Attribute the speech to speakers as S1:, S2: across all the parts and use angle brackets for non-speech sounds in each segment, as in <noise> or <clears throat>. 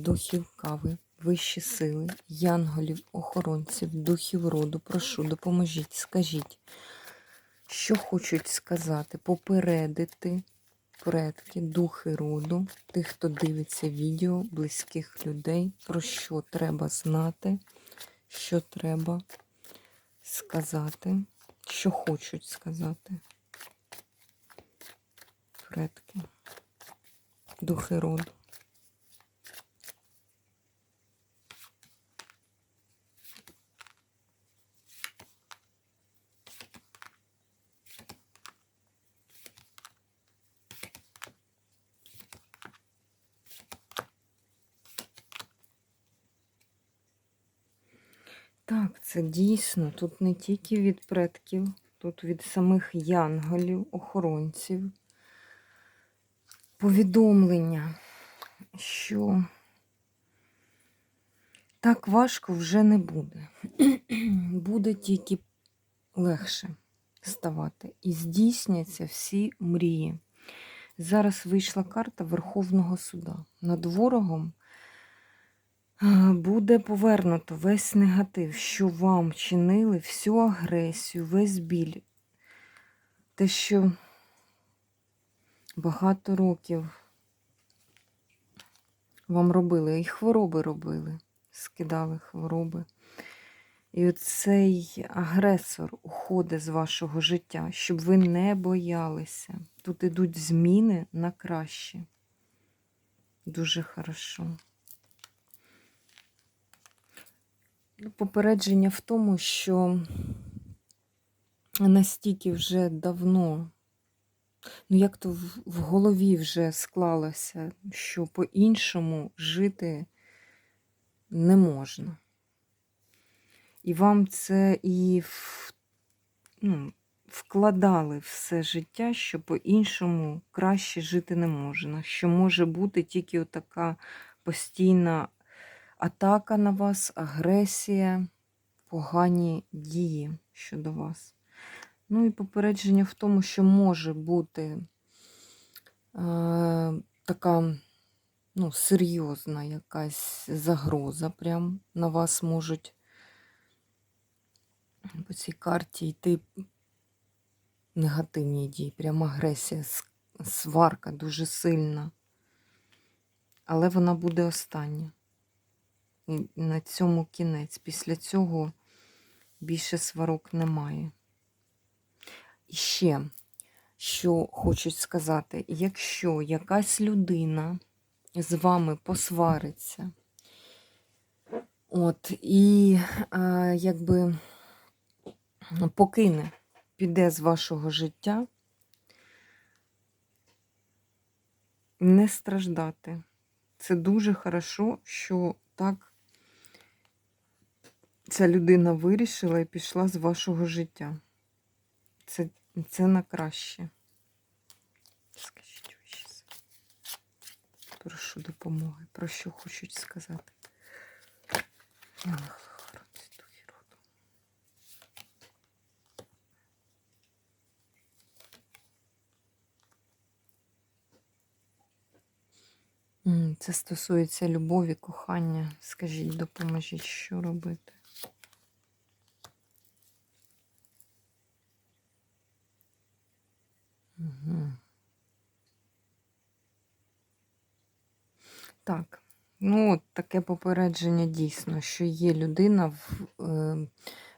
S1: духів кави, вищі сили, янголів, охоронців, духів роду. Прошу, допоможіть, скажіть, що хочуть сказати, попередити предки, духи роду, тих, хто дивиться відео, близьких людей, про що треба знати, що треба сказати, що хочуть сказати. Предки, духи роду. Так, це дійсно. Тут не тільки від предків, тут від самих янголів, охоронців. Повідомлення, що так важко вже не буде. <clears throat> Буде тільки легше ставати. І здійсняться всі мрії. Зараз вийшла карта Верховного суда. Над ворогом буде повернуто весь негатив, що вам чинили, всю агресію, весь біль. Те, що багато років вам робили, і хвороби робили, скидали хвороби. І оцей агресор уходить з вашого життя, щоб ви не боялися. Тут ідуть зміни на краще. Дуже хорошо. Попередження в тому, що настільки вже давно, ну як то в, голові вже склалося, що по-іншому жити не можна. І вам це і в, ну, вкладали все життя, що по-іншому краще жити не можна. Що може бути тільки така постійна атака на вас, агресія, погані дії щодо вас. Ну і попередження в тому, що може бути е, така ну, серйозна якась загроза. Прям на вас можуть по цій карті йти негативні дії, прям агресія, сварка дуже сильна. Але вона буде остання. На цьому кінець. Після цього більше сварок немає. І ще, що хочуть сказати, якщо якась людина з вами посвариться, от, і а, якби покине, піде з вашого життя, не страждати. Це дуже хорошо, що так ця людина вирішила і пішла з вашого життя. Це, це на краще. Скажіть сили. Прошу допомоги. Про що хочуть сказати? Це стосується любові, кохання. Скажіть, допоможіть, що робити. Так, ну таке попередження дійсно, що є людина, е,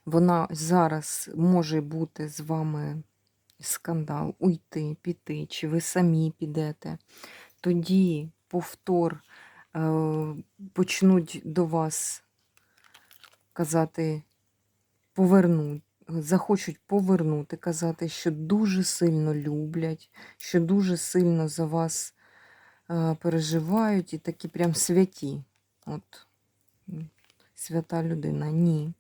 S1: вона зараз може бути з вами скандал, уйти, піти, чи ви самі підете. Тоді повтор е, почнуть до вас казати повернуть, захочуть повернути, казати, що дуже сильно люблять, що дуже сильно за вас переживають і такі прям святі. от свята людина. Ні.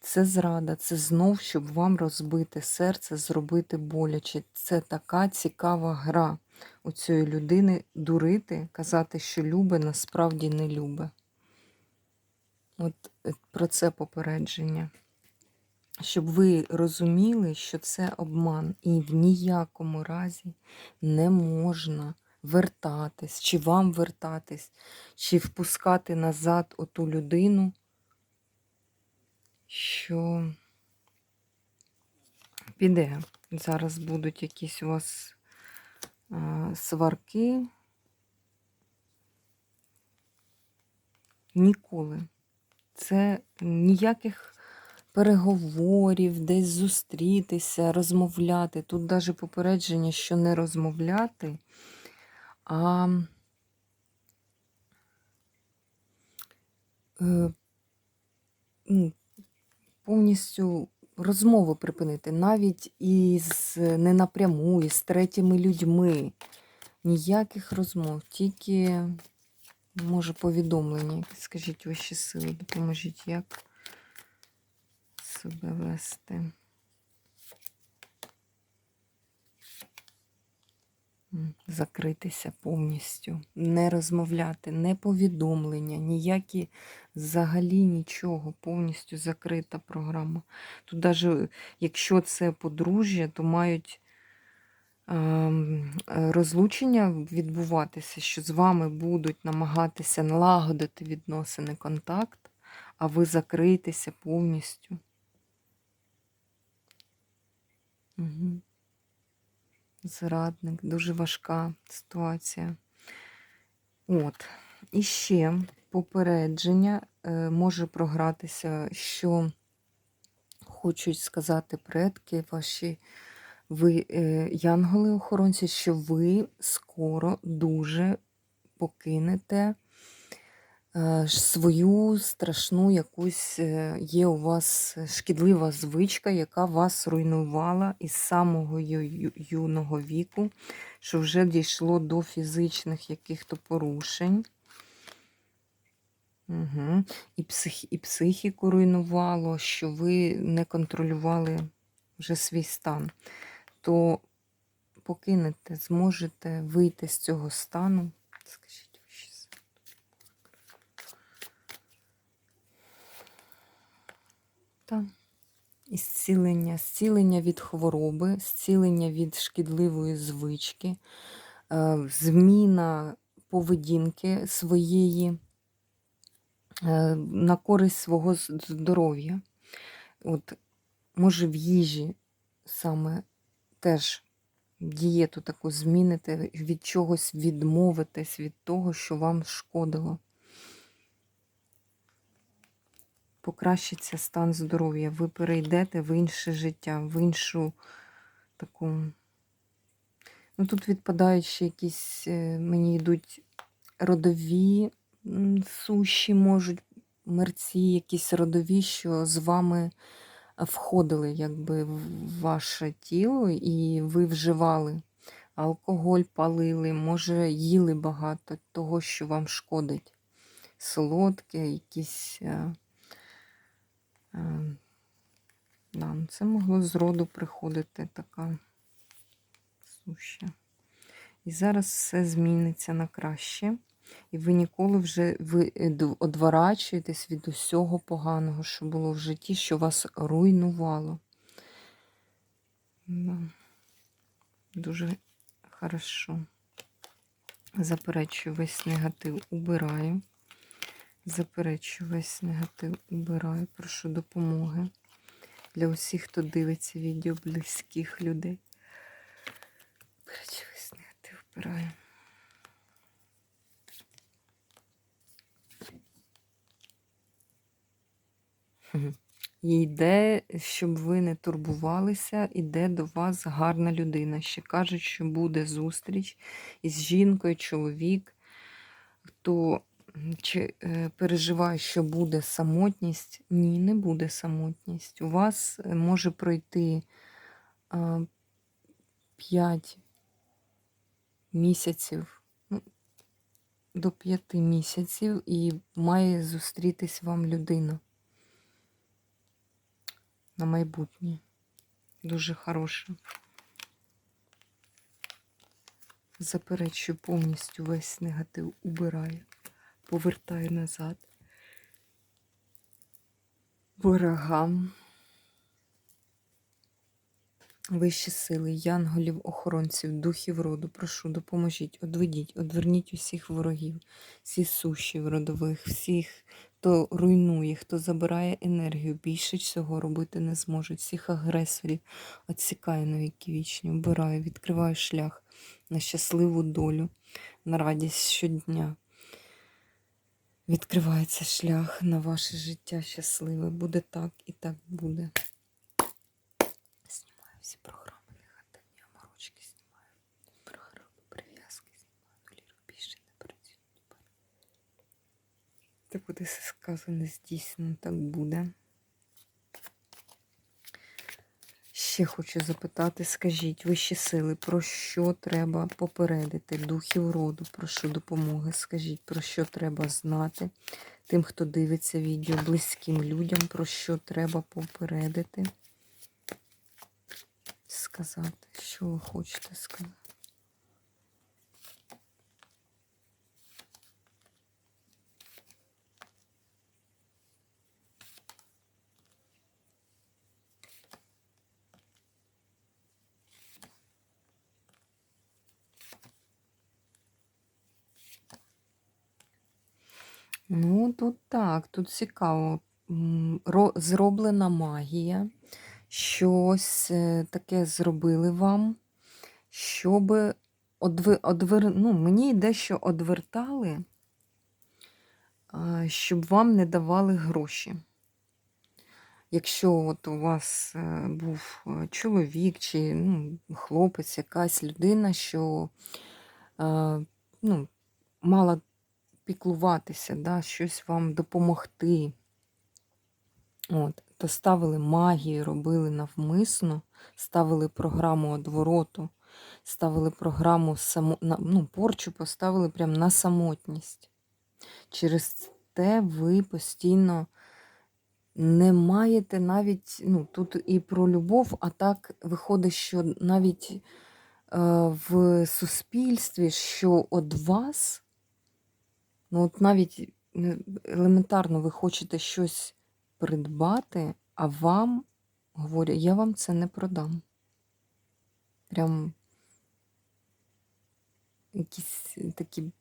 S1: Це зрада, це знов, щоб вам розбити серце, зробити боляче. Це така цікава гра у цієї людини дурити, казати, що любить, насправді не любить. От е, про це попередження. Щоб ви розуміли, що це обман, і в ніякому разі не можна вертатись, чи вам вертатись, чи впускати назад оту людину, що піде. Зараз будуть якісь у вас а, сварки. Ніколи. Це ніяких переговорів, десь зустрітися, розмовляти. Тут навіть попередження, що не розмовляти, а е, ну, повністю розмову припинити, навіть із не напряму, із третіми людьми. Ніяких розмов, тільки, може, повідомлення. Скажіть вищі сили, допоможіть, як себе вести. Закритися повністю, не розмовляти, не повідомлення, ніякі взагалі нічого, повністю закрита програма. Тут навіть якщо це подружжя, то мають ем, розлучення відбуватися, що з вами будуть намагатися налагодити відносини, контакт, а ви закриєтеся повністю. Угу. Зрадник, дуже важка ситуація. От. І ще попередження е, може програтися, що хочуть сказати предки ваші, ви, е, янголи-охоронці, що ви скоро дуже покинете свою страшну якусь е, є у вас шкідлива звичка, яка вас руйнувала із самого юного віку, що вже дійшло до фізичних яких-то порушень. Угу. І, псих, і психіку руйнувало, що ви не контролювали вже свій стан, то покинете, зможете вийти з цього стану. Скажіть ви щось. Так. І зцілення, зцілення від хвороби, зцілення від шкідливої звички, е, зміна поведінки своєї е, на користь свого здоров'я. От, може, в їжі саме теж дієту таку зміните, від чогось відмовитесь від того, що вам шкодило. Покращиться стан здоров'я, ви перейдете в інше життя, в іншу таку. Ну, тут відпадають ще якісь, е, мені йдуть родові суші, можуть, мерці, якісь родові, що з вами е, входили якби в ваше тіло, і ви вживали алкоголь, палили, може, їли багато того, що вам шкодить. Солодке, якісь. Е, Да, ну, це могло з роду приходити така суща. І зараз все зміниться на краще. І ви ніколи вже е, одворачуєтесь від усього поганого, що було в житті, що вас руйнувало. Дуже хорошо. Заперечую весь негатив, убираю. Заперечую весь негатив, убираю. Прошу допомоги для усіх, хто дивиться відео близьких людей. Заперечую весь негатив, убираю. І йде, щоб ви не турбувалися, іде до вас гарна людина. Ще кажуть, що буде зустріч із жінкою, чоловік, хто чи, е, переживає, що буде самотність. Ні, не буде самотність. У вас е, може пройти 5 місяців, ну, до 5 місяців і має зустрітись вам людина на майбутнє. Дуже хороша. Заперечую повністю весь негатив, убираю, повертаю назад. Ворогам. Вищі сили, янголів, охоронців, духів роду, прошу, допоможіть, одведіть, одверніть усіх ворогів, всі сушів родових, всіх, хто руйнує, хто забирає енергію, більше цього робити не зможуть, всіх агресорів, відсікаю на віки вічні, вбираю, відкриваю шлях на щасливу долю, на радість щодня. Відкривається шлях на ваше життя щасливе. Буде так і так буде. Знімаю всі програми негативні, морочки знімаю. Програми, прив'язки знімаю. Ліру більше не працюють. Це буде сказано, здійснено, так буде. Ще хочу запитати, скажіть, вищі сили, про що треба попередити духів роду, прошу допомоги. Скажіть, про що треба знати тим, хто дивиться відео, близьким людям, про що треба попередити. Сказати, що ви хочете сказати. Ну, тут так, тут цікаво. Зроблена магія. Щось е, таке зробили вам, щоб одви, одвер... ну, мені йде, що одвертали, щоб вам не давали гроші. Якщо от у вас е, був е, чоловік чи ну, хлопець, якась людина, що ну, мала піклуватися, да, щось вам допомогти. От, то ставили магію, робили навмисно, ставили програму одвороту, ставили програму само, ну, порчу поставили прямо на самотність. Через те ви постійно не маєте навіть, ну, тут і про любов, а так виходить, що навіть е, в суспільстві, що від вас, ну от навіть е, елементарно ви хочете щось придбати, а вам говорять, я вам це не продам. Прям якісь такі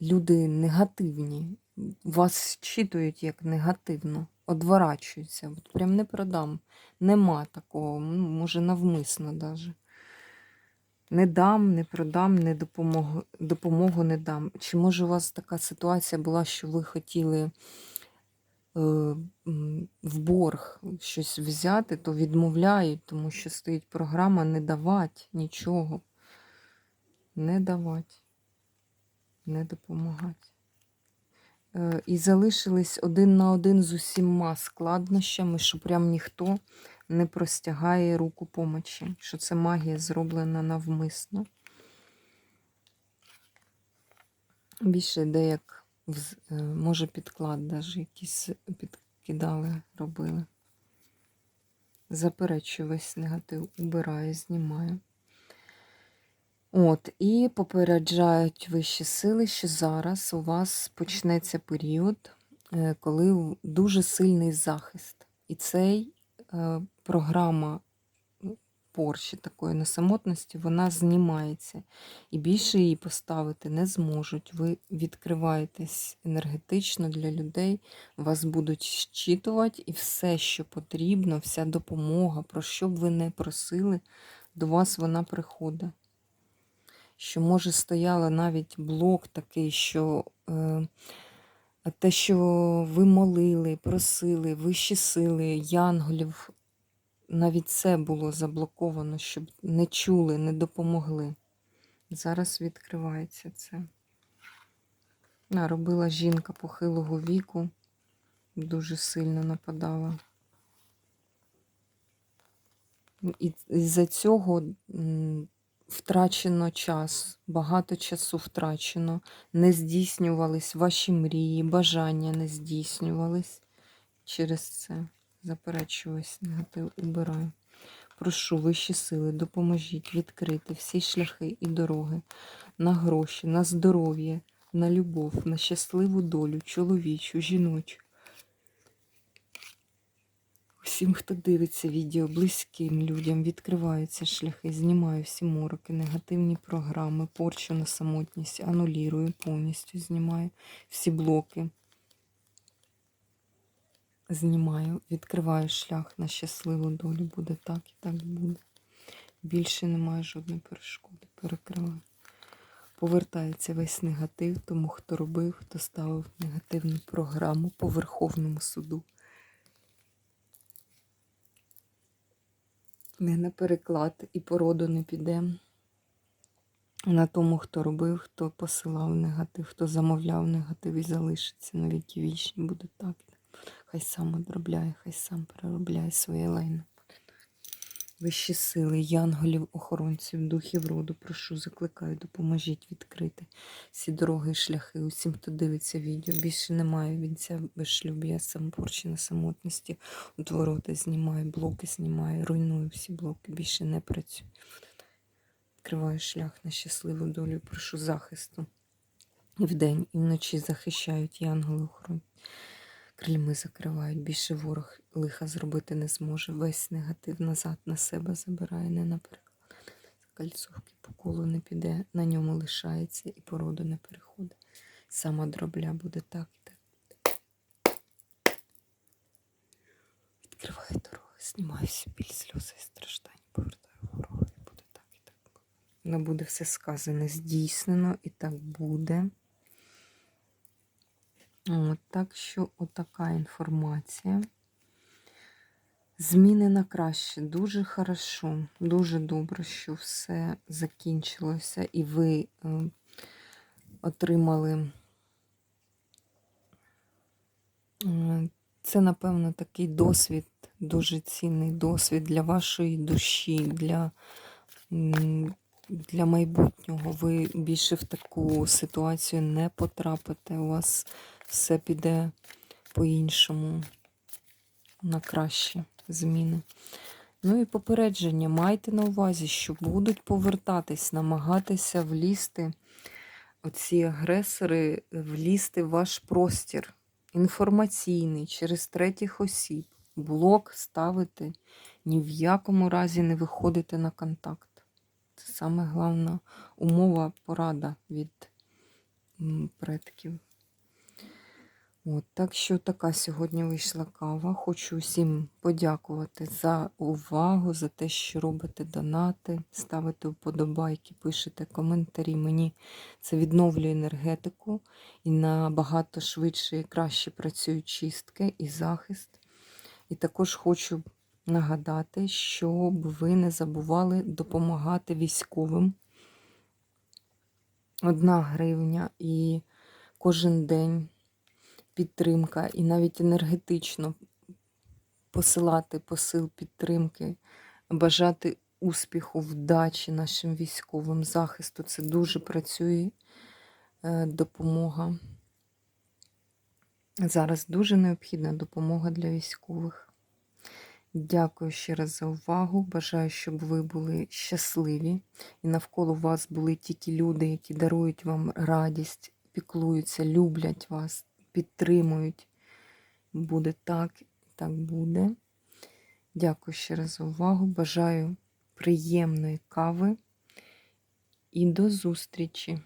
S1: люди негативні. Вас читують як негативно, одворачуються. От прям не продам. Нема такого, може, навмисно даже. Не дам, не продам, не допомогу, допомогу не дам. Чи може у вас така ситуація була, що ви хотіли е, в борг щось взяти, то відмовляють, тому що стоїть програма не давати нічого. Не давати, не допомагати. Е, І залишились один на один з усіма складнощами, що прям ніхто не простягає руку помочі, що це магія зроблена навмисно. Більше йде як, е, може, підклад даже якісь підкидали, робили. Заперечую весь негатив, убираю, знімаю. От, і попереджають вищі сили, що зараз у вас почнеться період, е, коли дуже сильний захист. І цей програма ну, порчі такої на самотності, вона знімається. І більше її поставити не зможуть. Ви відкриваєтесь енергетично для людей, вас будуть щитувати, і все, що потрібно, вся допомога, про що б ви не просили, до вас вона приходить що, може, стояла навіть блок такий, що е, те, що ви молили, просили, вищі сили, янголів, навіть це було заблоковано, щоб не чули, не допомогли. Зараз відкривається це. Робила жінка похилого віку, дуже сильно нападала. І з-за цього втрачено час, багато часу втрачено, не здійснювались ваші мрії, бажання не здійснювались. Через це заперечуюсь, негатив убираю. Прошу вищі сили, допоможіть відкрити всі шляхи і дороги на гроші, на здоров'я, на любов, на щасливу долю, чоловічу, жіночу. Усім, хто дивиться відео, близьким людям відкриваються шляхи, знімаю всі мороки, негативні програми, порчу на самотність, анулірую повністю, знімаю всі блоки. Знімаю, відкриваю шлях на щасливу долю. Буде так і так буде. Більше немає жодної перешкоди. Перекриваю. Повертається весь негатив, тому хто робив, хто ставив негативну програму по Верховному суду. Не на переклад і породу не піде. На тому, хто робив, хто посилав негатив, хто замовляв негатив і залишиться на віки вічні, буде так. Хай сам одробляє, хай сам переробляє своє лайно. Вищі сили, янголів, охоронців, духів роду, прошу, закликаю, допоможіть відкрити всі дороги і шляхи. Усім, хто дивиться відео, більше немає вінця без шлюб'я, самопорчі самотності. От ворота знімаю, блоки знімаю, руйную всі блоки, більше не працюю. Відкриваю шлях на щасливу долю, прошу захисту. І вдень, і вночі захищають янголи охорони. Крильми закривають, більше ворог лиха зробити не зможе. Весь негатив назад на себе забирає, не наперед. Кальцовки по колу не піде, на ньому лишається і породу не переходить. Сама дробля буде так і так. Відкриваю дороги, знімаю всі біль, сльози і страждання, повертаю ворога, і буде так і так. Не буде все сказане, здійснено, і так буде. От, так що отака інформація. Зміни на краще. Дуже хорошо, дуже добре, що все закінчилося, і ви е, отримали. Е, це, напевно, такий досвід, дуже цінний досвід для вашої душі, для, для майбутнього. Ви більше в таку ситуацію не потрапите. У вас все піде по-іншому, на кращі зміни. Ну і попередження, майте на увазі, що будуть повертатись, намагатися влізти, оці агресори, влізти в ваш простір інформаційний через третіх осіб. Блок ставити, ні в якому разі не виходити на контакт. Саме головна умова, порада від предків. От, так що така сьогодні вийшла кава. Хочу всім подякувати за увагу, за те, що робите донати, ставите вподобайки, пишете коментарі. Мені це відновлює енергетику і набагато швидше і краще працюють чистки і захист. І також хочу нагадати, щоб ви не забували допомагати військовим. Одна гривня і кожен день підтримка, і навіть енергетично посилати посил підтримки, бажати успіху, вдачі нашим військовим захисту. Це дуже працює е, допомога. Зараз дуже необхідна допомога для військових. Дякую ще раз за увагу. Бажаю, щоб ви були щасливі і навколо вас були тільки люди, які дарують вам радість, піклуються, люблять вас, підтримують. Буде так, так буде. Дякую ще раз за увагу. Бажаю приємної кави і до зустрічі!